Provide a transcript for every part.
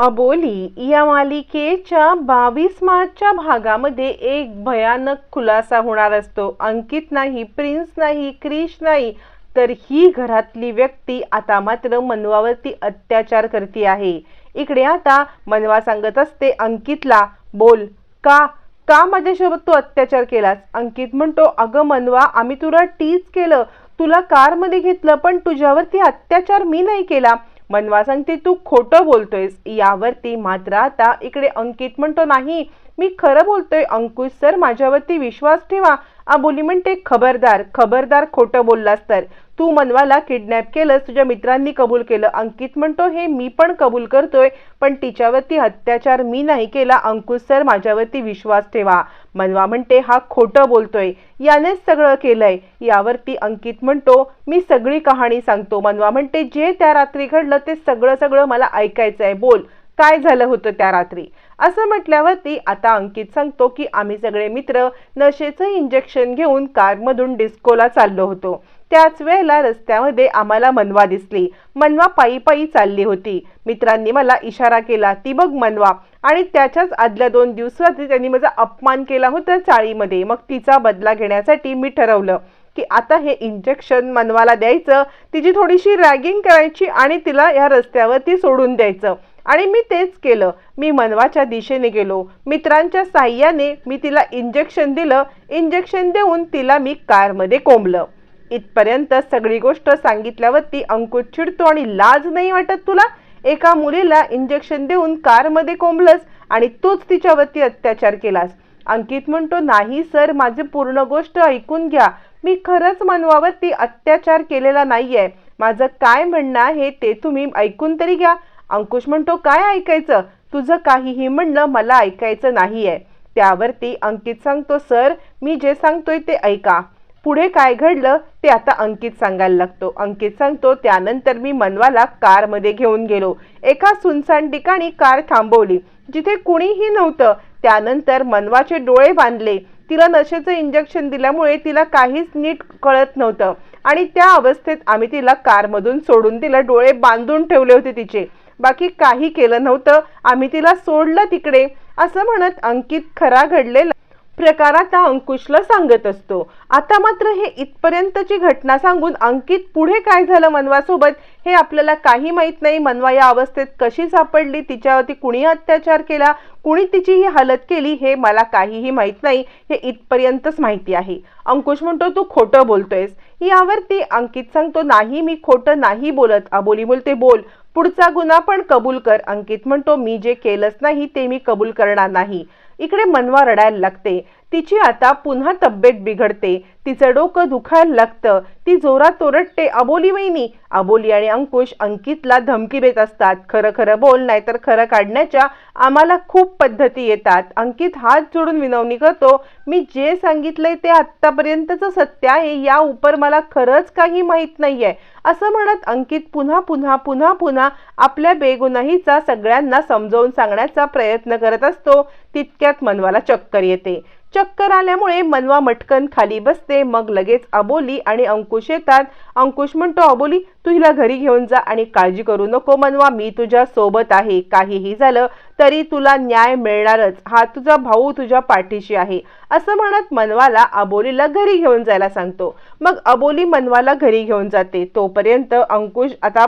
अबोली या मालिकेच्या बावीस मार्चच्या भागामध्ये एक भयानक खुलासा होणार असतो. अंकित नाही प्रिन्स नाही क्रिश नाही तर ही घरातली व्यक्ती आता मात्र मनवावरती अत्याचार करते आहे. इकडे आता मनवा सांगत असते अंकितला बोल का का माझ्यासोबत तू अत्याचार केलास? अंकित म्हणतो अगं मनवा आम्ही तुला टीच केलं. तुला कारमध्ये घेतलं पण तुझ्यावरती अत्याचार मी नाही केला. मनवा सांगते तू खोटं बोलतोयस? यावरती मात्र आता इकडे अंकित म्हणतो नाही मी खरं बोलतोय अंकुश सर माझ्यावरती विश्वास ठेवा. आबोली म्हणते खबरदार खबरदार खोटं बोललास तर. तू मनवाला किडनॅप केलंस तुझ्या मित्रांनी कबूल केलं. अंकित म्हणतो हे मी पण कबूल करतोय पण तिच्यावरती अत्याचार मी नाही केला. अंकुश सर माझ्यावरती विश्वास ठेवा. मनवा म्हणते हा खोटं बोलतोय. यानेच सगळं केलंय. यावरती अंकित म्हणतो मी सगळी कहाणी सांगतो. मनवा म्हणते जे त्या रात्री घडलं ते सगळं सगळं मला ऐकायचं आहे बोल काय झालं होतं त्या रात्री? असं म्हटल्यावरती आता अंकित सांगतो की आम्ही सगळे मित्र नशेचं इंजेक्शन घेऊन कारमधून डिस्कोला चाललो होतो. त्याच वेळेला रस्त्यामध्ये आम्हाला मनवा दिसली. मनवा पायी पायी चालली होती. मित्रांनी मला इशारा केला ती बघ मनवा. आणि त्याच्याच आदल्या दोन दिवसात त्यांनी माझा अपमान केला होता चाळीमध्ये. मग तिचा बदला घेण्यासाठी मी ठरवलं की आता हे इंजेक्शन मनवाला द्यायचं तिची थोडीशी रॅगिंग करायची आणि तिला या रस्त्यावरती सोडून द्यायचं. आणि मी तेच केलं. मी मनवाच्या दिशेने गेलो. मित्रांच्या साह्याने मी तिला इंजेक्शन दिलं. इंजेक्शन देऊन तिला मी कारमध्ये कोंबलं. इथपर्यंत सगळी गोष्ट सांगितल्यावरती अंकुश चिडतो आणि लाज नाही वाटत तुला? एका मुलीला इंजेक्शन देऊन कारमध्ये कोंबलंस आणि तूच तिच्यावरती अत्याचार केलास. अंकित म्हणतो नाही सर माझी पूर्ण गोष्ट ऐकून घ्या. मी खरंच मनवावरती अत्याचार केलेला नाहीये. माझं काय म्हणणं आहे ते तुम्ही ऐकून तरी घ्या. अंकुश म्हणतो काय ऐकायचं? तुझं काहीही म्हणणं मला ऐकायचं नाही आहे त्यावरती अंकित सांगतो सर मी जे सांगतोय ते ऐका. पुढे काय घडलं ते आता अंकित सांगायला लागतो. अंकित सांगतो त्यानंतर मी मनवाला कारमध्ये घेऊन गेलो. एका सुनसान ठिकाणी कार थांबवली. जिथे कुणीही नव्हतं. त्यानंतर मनवाचे डोळे बांधले. तिला नशेचं इंजेक्शन दिल्यामुळे तिला काहीच नीट कळत नव्हतं. आणि त्या अवस्थेत आम्ही तिला कारमधून सोडून तिला डोळे बांधून ठेवले होते तिचे. बाकी काही केलं नव्हतं. आम्ही तिला सोडलं तिकडे. असं म्हणत अंकित खरा घडलेला प्रकार आता अंकुशला सांगत असतो. आता मात्र हे इथपर्यंतची घटना सांगून अंकित पुढे काय झालं मनवासोबत हे आपल्याला काही माहीत नाही. मनवा या अवस्थेत कशी सापडली? तिच्यावरती कुणी अत्याचार केला? कुणी तिची ही हालत केली? हे मला काहीही माहीत नाही. हे इथपर्यंतच माहिती आहे. अंकुश म्हणतो तू खोटं बोलतोयस. यावरती अंकित सांगतो नाही मी खोटं नाही बोलत. अबोली बोलते बोल. पुढचा गुन्हा पण कबूल कर अंकित म्हणतो मी जे केलंच नाही ते मी कबूल करणार नाही. इकडे मनवा रडायला लागते. तिची आता पुन्हा तब्येत बिघडते. तिचं डोकं दुखायला लागतं. ती जोरात ओरडते अबोली वहिनी. अबोली आणि अंकुश अंकितला धमकी देत असतात. खरं खरं बोल नाहीतर खरं काढण्याच्या आम्हाला खूप पद्धती येतात. अंकित हात जोडून विनवणी करतो मी जे सांगितलंय ते आत्तापर्यंतचं सत्य आहे. या उपर मला खरंच काही माहीत नाहीये. असं म्हणत अंकित पुन्हा पुन्हा पुन्हा पुन्हा आपल्या बेगुनाहीचा सगळ्यांना समजावून सांगण्याचा प्रयत्न करत असतो. तितक्यात मनवाला चक्कर येते. चक्कर आल्यामुळे मनवा मटकन खाली बसते मग लगेच अबोली आणि अंकुश येतात. अंकुश म्हणतो अबोली तू हिला घरी घेऊन जा आणि काळजी करू नको मनवा मी तुझ्या सोबत आहे. काहीही झालं तरी तुला न्याय मिळणारच. हा तुझा भाऊ तुझ्या पाठीशी आहे. असं म्हणत मनवाला अबोलीला घरी घेऊन जायला सांगतो. मग अबोली मनवाला घरी घेऊन जाते. तोपर्यंत अंकुश आता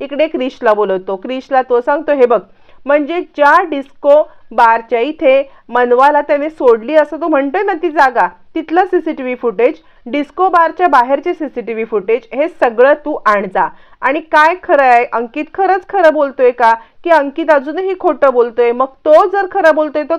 इकडे क्रिशला बोलवतो. क्रिशला तो सांगतो हे बघ म्हणजे ज्या डिस्को बारच्या इथे मनवाला त्याने सोडली असं तो म्हणतोय ना ती जागा तिथलं C C T V footage disco बारच्या बाहेरचे C C T V footage हे सगळं तू आण जा. आणि काय खरं आहे अंकित खरंच खरं बोलतोय का? की अंकित अजूनही खोटं बोलतोय. मग तो जर खरं बोलतोय तो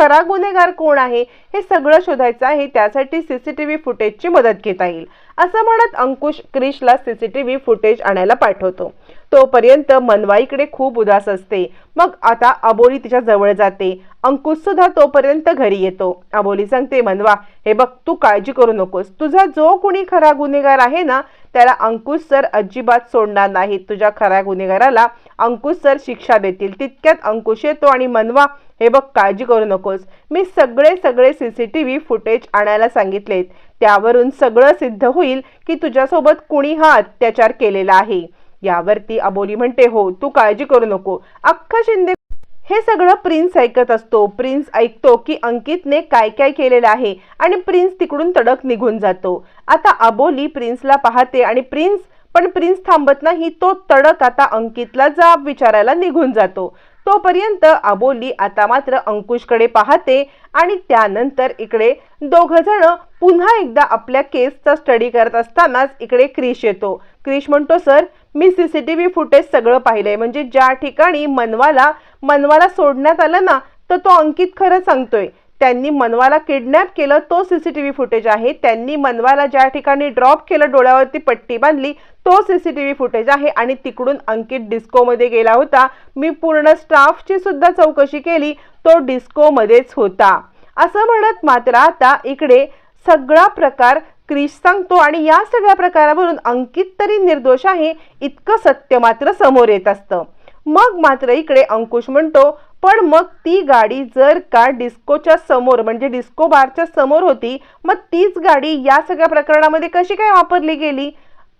खरा गुन्हेगार कोण आहे हे सगळं शोधायचं आहे. त्यासाठी सीसीटीव्ही फुटेजची मदत घेता येईल. असं म्हणत अंकुश क्रिशला सीसीटीव्ही फुटेज आणायला पाठवतो. तोपर्यंत मनवाईकडे खूप उदास असते. मग आता अबोली तिच्या जवळ जाते. अंकुश सुद्धा तोपर्यंत घरी येतो. अबोली सांगते मनवा हे बघ तू काळजी करू नकोस. तुझा जो कुणी खरा गुन्हेगार आहे ना त्याला अंकुश सर अजिबात सोडणार नाहीत. तुझ्या खऱ्या गुन्हेगाराला अंकुश सर शिक्षा देतील. तितक्यात अंकुश येतो आणि मनवा हे बघ काळजी करू नकोस. मी सगळे सगळे सीसीटीव्ही फुटेज आणायला सांगितलेत. त्यावरून सगळं सिद्ध होईल की तुझ्यासोबत कुणी हा अत्याचार केलेला आहे. यावरती अबोली म्हणते हो तू काळजी करू नको. अख्खा शिंदे हे सगळं प्रिन्स ऐकत असतो. प्रिन्स ऐकतो की अंकितने काय काय केलेलं आहे आणि प्रिन्स तिकडून तडक निघून जातो. आता अबोली प्रिन्सला पाहते आणि प्रिन्स पण प्रिन्स थांबत नाही तो तडक आता अंकितला जाब विचारायला निघून जातो. तोपर्यंत अबोली आता मात्र अंकुशकडे पाहते आणि त्यानंतर इकडे दोघजण पुन्हा एकदा आपल्या केसचा स्टडी करत असतानाच इकडे क्रिश येतो. क्रिश म्हणतो सर मी C C T V footage सगळं पाहिलंय. म्हणजे ज्या ठिकाणी मनवाला मनवाला सोडण्यात आलं ना तर तो अंकित खरं सांगतोय. त्यांनी मनवाला किडनॅप केलं. तो सीसीटीव्ही फुटेज आहे. त्यांनी मनवाला ज्या ठिकाणी ड्रॉप केलं डोळ्यावरती पट्टी बांधली तो सीसीटीव्ही फुटेज आहे. आणि तिकडून अंकित डिस्कोमध्ये गेला होता. मी पूर्ण स्टाफची सुद्धा चौकशी केली. तो डिस्कोमध्येच होता. असं म्हणत मात्र आता इकडे सगळा प्रकार क्रिश सांगतो. आणि या सगळ्या प्रकारावरून अंकित तरी निर्दोष आहे. इतकं सत्य मात्र समोर येत असतं. मग मात्र इकडे अंकुश म्हणतो पण मग ती गाडी जर का डिस्कोच्या समोर म्हणजे डिस्को बारच्या समोर होती मग तीच गाडी या सगळ्या प्रकरणामध्ये कशी काय वापरली गेली?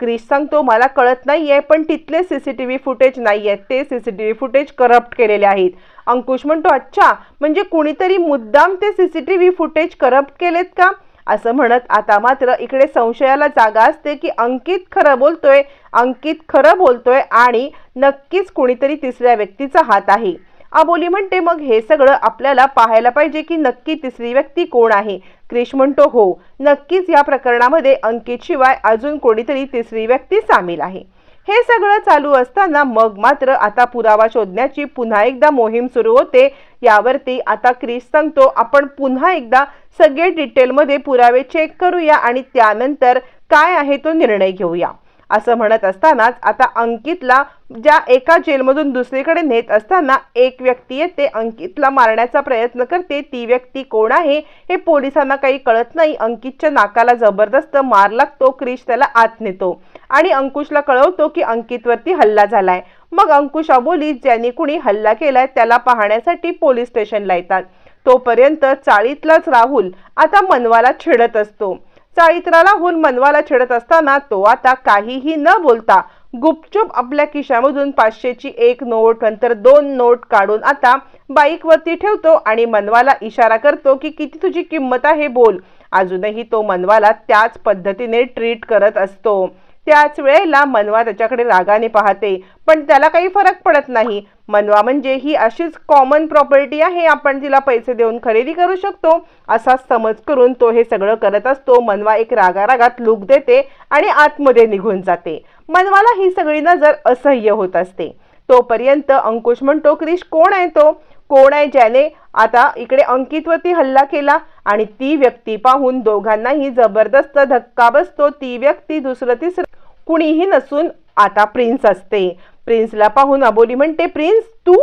क्रिश सांगतो मला कळत नाहीये पण तिथले सीसीटीव्ही फुटेज नाही आहेत ते सीसीटीव्ही फुटेज करप्ट केलेले आहेत. अंकुश म्हणतो अच्छा म्हणजे कुणीतरी मुद्दाम ते सीसीटीव्ही फुटेज करप्ट केलेत का? असं म्हणत आता मात्र इकडे संशयाला जागा असते की अंकित खरं बोलतोय अंकित खरं बोलतोय आणि नक्कीच कुणीतरी तिसऱ्या व्यक्तीचा हात आहे. अबोली म्हणते मग हे सगळं आपल्याला पाहायला पाहिजे की नक्की तिसरी व्यक्ती कोण आहे? क्रिश म्हणतो हो नक्कीच या प्रकरणामध्ये अंकित शिवाय अजून कोणीतरी तिसरी व्यक्ती सामील आहे. हे सगळं चालू असताना मग मात्र आता पुरावा शोधण्याची पुन्हा एकदा मोहीम सुरू होते. यावरती आता क्रिस सांगतो आपण पुन्हा एकदा सगळे डिटेलमध्ये पुरावे चेक करूया आणि त्यानंतर काय आहे तो निर्णय घेऊया. असं म्हणत असतानाच आता अंकितला ज्या एका जेलमधून दुसरीकडे नेत असताना एक व्यक्ती येते अंकितला मारण्याचा प्रयत्न करते. ती व्यक्ती कोण आहे हे पोलिसांना काही कळत नाही. अंकितच्या नाकाला जबरदस्त मार लागतो क्रिश त्याला आत नेतो. आणि अंकुशला कळवतो की अंकितवरती हल्ला झालाय. मग अंकुश अबोली ज्यांनी कुणी हल्ला केलाय त्याला पाहण्यासाठी पोलीस स्टेशनला येतात. तोपर्यंत चाळीतलाच राहुल आता मनवाला छेडत असतो. चाळीतला राहुल मनवाला छेडत असताना तो आता काहीही न बोलता गुपचूप आपल्या खिशामधून पाचशेची एक नोट नंतर दोन नोट काढून आता बाईकवरती ठेवतो आणि मनवाला इशारा करतो की किती तुझी किंमत आहे बोल. अजूनही तो मनवाला त्याच पद्धतीने ट्रीट करत असतो. त्याच वेळेला मनवा त्याच्याकडे रागाने पाहते. पण त्याला काही फरक पडत नाही. मनवा म्हणजे ही अशीच कॉमन प्रॉपर्टी आहे. आपण तिला पैसे देऊन खरेदी करू शकतो. असा समज करून तो हे सगळं करत असतो. मनवा एक रागारागात लूक देते आणि आतमध्ये निघून जाते. मनवाला ही सगळी नजर असह्य होत असते. तोपर्यंत अंकुश म्हणतो क्रिश कोण आहे तो? कोण आहे ज्याने आता इकडे अंकितवरती हल्ला केला? आणि ती व्यक्ती पाहून दोघांनाही जबरदस्त धक्का बसतो. ती व्यक्ती दुसरं तिसरं कुणीही नसून आता प्रिन्स असते. प्रिन्सला पाहून अबोली म्हणते प्रिन्स तू?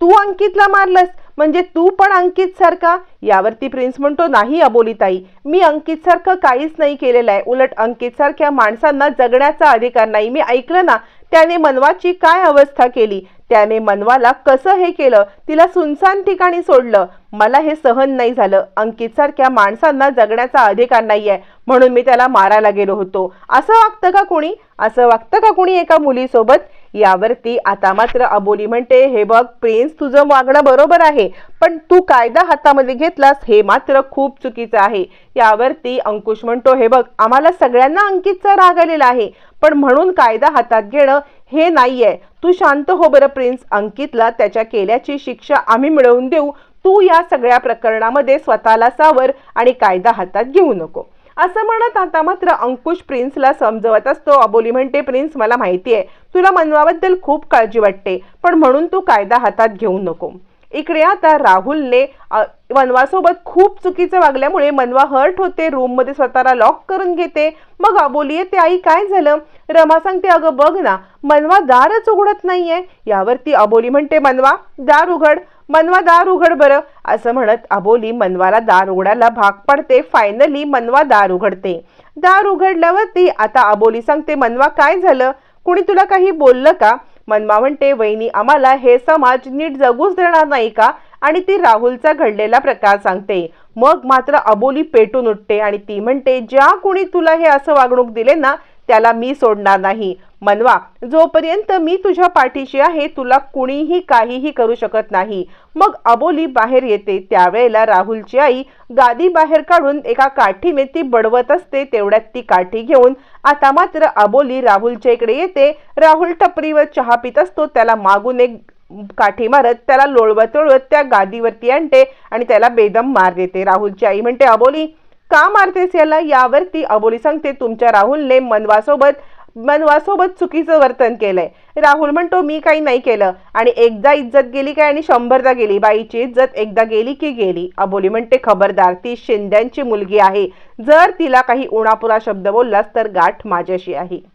तू अंकितला मारलंस? म्हणजे तू पण अंकित सारखा? यावरती प्रिन्स म्हणतो नाही अबोलीताई मी अंकित सारखं काहीच नाही केलेलं आहे. उलट अंकित सारख्या माणसांना जगण्याचा अधिकार नाही. मी ऐकलं ना त्याने मनवाची काय अवस्था केली? त्याने मनवाला कसं हे केलं? तिला सुनसान ठिकाणी सोडलं. मला हे सहन नाही झालं. अंकित सारख्या माणसांना जगण्याचा अधिकार नाही आहे म्हणून मी त्याला मारायला गेलो होतो. असं वागतं का कुणी? असं वागतं का कुणी एका मुलीसोबत? यावरती आता मात्र अबोली म्हणते हे बघ प्रिन्स तुझं वागणं बरोबर आहे. पण तू कायदा हातामध्ये घेतलास हे मात्र खूप चुकीचं आहे. यावरती अंकुश म्हणतो हे बघ आम्हाला सगळ्यांना अंकितचा राग आलेला आहे. पण म्हणून कायदा हातात घेणं हे नाहीये. तू शांत हो बरं प्रिन्स. अंकितला त्याच्या केल्याची शिक्षा आम्ही मिळवून देऊ. तू या सगळ्या प्रकरणामध्ये स्वतःला सावर आणि कायदा हातात घेऊ नको. असं म्हणत आता मात्र अंकुश प्रिन्सला समजवत असतो. अबोली म्हणते प्रिन्स मला माहिती आहे तुला मनवाबद्दल खूप काळजी वाटते पण म्हणून तू कायदा हातात घेऊ नको. इकडे आता राहुलने मनवासोबत खूप चुकीचं वागल्यामुळे मनवा हर्ट होते रूममध्ये स्वतःला लॉक करून घेते. मग अबोली येते आई काय झालं? रमा सांगते अगं बघ ना मनवा दारच उघडत नाहीये. यावरती अबोली म्हणते मनवा दार उघड मनवा दार उघड बरं. असं म्हणत अबोली मनवाला दार उघडायला भाग पडते. फायनली मनवा दार उघडते. दार उघडल्यावरती आता अबोली सांगते मनवा काय झालं? कुणी तुला काही बोललं का? मनवा म्हणते वहिनी आम्हाला हे समाज नीट जगूच देणार नाही का? आणि ती राहुलचा घडलेला प्रकार सांगते. मग मात्र अबोली पेटून उठते आणि ती म्हणते ज्या कुणी तुला हे असं वागणूक दिले ना त्याला मी सोडणार नाही. मनवा जोपर्यंत मी तुझ्या पाठीशी आहे तुला कुणीही काहीही करू शकत नाही. मग अबोली बाहेर येते. त्यावेळेला राहुलची आई गादी बाहेर काढून एका काठीने ती बडवत असते. तेवढ्यात ती काठी घेऊन आता मात्र अबोली राहुलच्या इकडे येते. राहुल टपरीवर चहा पित असतो. त्याला मागून एक काठी मारत त्याला लोळवत लोळवत त्या गादीवरती आणते आणि त्याला बेदम मार देते. राहुलची आई म्हणते अबोली का मारतेस याला? यावरती अबोली सांगते तुमच्या राहुलने मनवासोबत मनवासोबत चुकीचं वर्तन केलंय. राहुल म्हणतो मी काही नाही केलं. आणि एकदा इज्जत गेली काय आणि शंभरदा गेली? बाईची इज्जत एकदा गेली की गेली? अबोली म्हणते खबरदार ती शिंद्यांची मुलगी आहे. जर तिला काही उणापुरा शब्द बोललास तर गाठ माझ्याशी आहे.